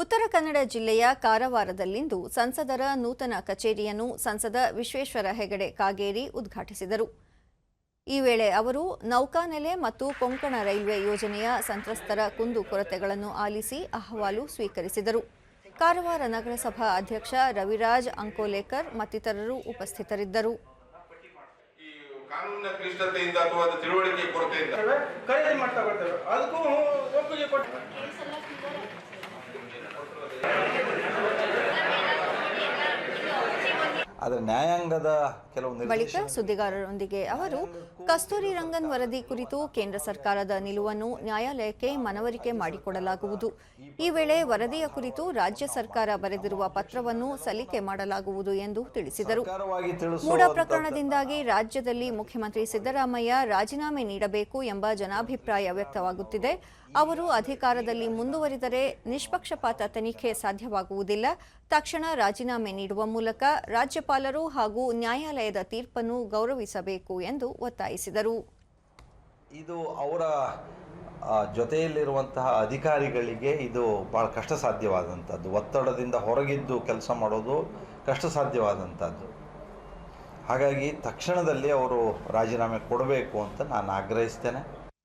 ಉತ್ತರ ಕನ್ನಡ ಜಿಲ್ಲೆಯ ಕಾರವಾರದಲ್ಲಿಂದು ಸಂಸದರ ನೂತನ ಕಚೇರಿಯನ್ನು ಸಂಸದ ವಿಶ್ವೇಶ್ವರ ಹೆಗಡೆ ಕಾಗೇರಿ ಉದ್ಘಾಟಿಸಿದರು. ಈ ವೇಳೆ ಅವರು ನೌಕಾನೆಲೆ ಮತ್ತು ಕೊಂಕಣ ರೈಲ್ವೆ ಯೋಜನೆಯ ಸಂತ್ರಸ್ತರ ಕುಂದು ಕೊರತೆಗಳನ್ನು ಆಲಿಸಿ ಅಹವಾಲು ಸ್ವೀಕರಿಸಿದರು. ಕಾರವಾರ ನಗರಸಭಾ ಅಧ್ಯಕ್ಷ ರವಿರಾಜ್ ಅಂಕೋಲೇಕರ್ ಮತ್ತಿತರರು ಉಪಸ್ಥಿತರಿದ್ದರು. ಈ ಕಾನೂನಿನ ಕ್ಲಿಷ್ಟತೆಯಿಂದ ಅಥವಾ ಅದು ತಿಳುವಳಿಕೆ ಕೊರತೆಯಿಂದ ಆದರೆ ನ್ಯಾಯಾಂಗದ ಕೆಲವು ಬಳಿಕ ಸುದ್ದಿಗಾರರೊಂದಿಗೆ ಅವರು ಕಸ್ತೂರಿ ರಂಗನ್ ವರದಿ ಕುರಿತು ಕೇಂದ್ರ ಸರ್ಕಾರದ ನಿಲುವನ್ನು ನ್ಯಾಯಾಲಯಕ್ಕೆ ಮನವರಿಕೆ ಮಾಡಿಕೊಡಲಾಗುವುದು. ಈ ವೇಳೆ ವರದಿಯ ಕುರಿತು ರಾಜ್ಯ ಸರ್ಕಾರ ಬರೆದಿರುವ ಪತ್ರವನ್ನು ಸಲ್ಲಿಕೆ ಮಾಡಲಾಗುವುದು ಎಂದು ತಿಳಿಸಿದರು. ಮೂಡ ಪ್ರಕರಣದಿಂದಾಗಿ ರಾಜ್ಯದಲ್ಲಿ ಮುಖ್ಯಮಂತ್ರಿ ಸಿದ್ದರಾಮಯ್ಯ ರಾಜೀನಾಮೆ ನೀಡಬೇಕು ಎಂಬ ಜನಾಭಿಪ್ರಾಯ ವ್ಯಕ್ತವಾಗುತ್ತಿದೆ. ಅವರು ಅಧಿಕಾರದಲ್ಲಿ ಮುಂದುವರಿದರೆ ನಿಷ್ಪಕ್ಷಪಾತ ತನಿಖೆ ಸಾಧ್ಯವಾಗುವುದಿಲ್ಲ. ತಕ್ಷಣ ರಾಜೀನಾಮೆ ನೀಡುವ ಮೂಲಕ ರಾಜ್ಯಪಾಲರು ಹಾಗೂ ನ್ಯಾಯಾಲಯದ ತೀರ್ಪನ್ನು ಗೌರವಿಸಬೇಕು ಎಂದು ಒತ್ತಾಯಿಸಿದರು. ಇದು ಅವರ ಜೊತೆಯಲ್ಲಿರುವಂತಹ ಅಧಿಕಾರಿಗಳಿಗೆ ಇದು ಭಾಳ ಕಷ್ಟ ಸಾಧ್ಯವಾದಂಥದ್ದು ಒತ್ತಡದಿಂದ ಹೊರಗಿದ್ದು ಕೆಲಸ ಮಾಡೋದು ಕಷ್ಟ ಸಾಧ್ಯವಾದಂಥದ್ದು ಹಾಗಾಗಿ ತಕ್ಷಣದಲ್ಲಿ ಅವರು ರಾಜೀನಾಮೆ ಕೊಡಬೇಕು ಅಂತ ನಾನು ಆಗ್ರಹಿಸ್ತೇನೆ.